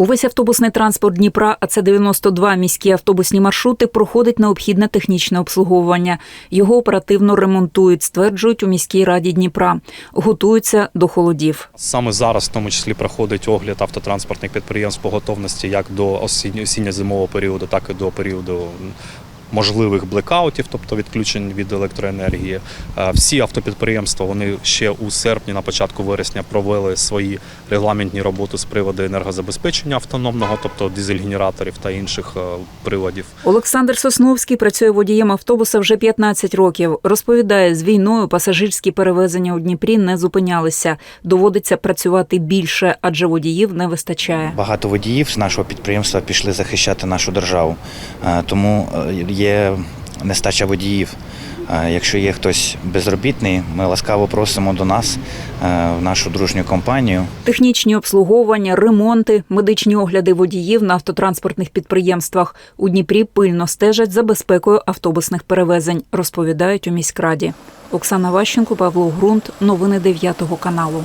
Увесь автобусний транспорт Дніпра, а це 92 міські автобусні маршрути, проходить необхідне технічне обслуговування. Його оперативно ремонтують, стверджують у міській раді Дніпра. Готуються до холодів. Саме зараз, в тому числі, проходить огляд автотранспортних підприємств по готовності як до осінньо- осінньо-зимового періоду, так і до періоду можливих блекаутів, тобто відключень від електроенергії. Е, Всі автопідприємства вони ще у серпні, на початку вересня, провели свої регламентні роботи з приводу енергозабезпечення автономного, тобто дизель-генераторів та інших е, приладів. Олександр Сосновський працює водієм автобуса вже 15 років. Розповідає, з війною пасажирські перевезення у Дніпрі не зупинялися. Доводиться працювати більше, адже водіїв не вистачає. Багато водіїв з нашого підприємства пішли захищати нашу державу, Е, тому є нестача водіїв. Е, Якщо є хтось безробітний, ми ласкаво просимо до нас е, в нашу дружню компанію. Технічні обслуговування, ремонти, медичні огляди водіїв на автотранспортних підприємствах у Дніпрі пильно стежать за безпекою автобусних перевезень, розповідають у міськраді. Оксана Ващенко, Павло Грунт. Новини 9 каналу.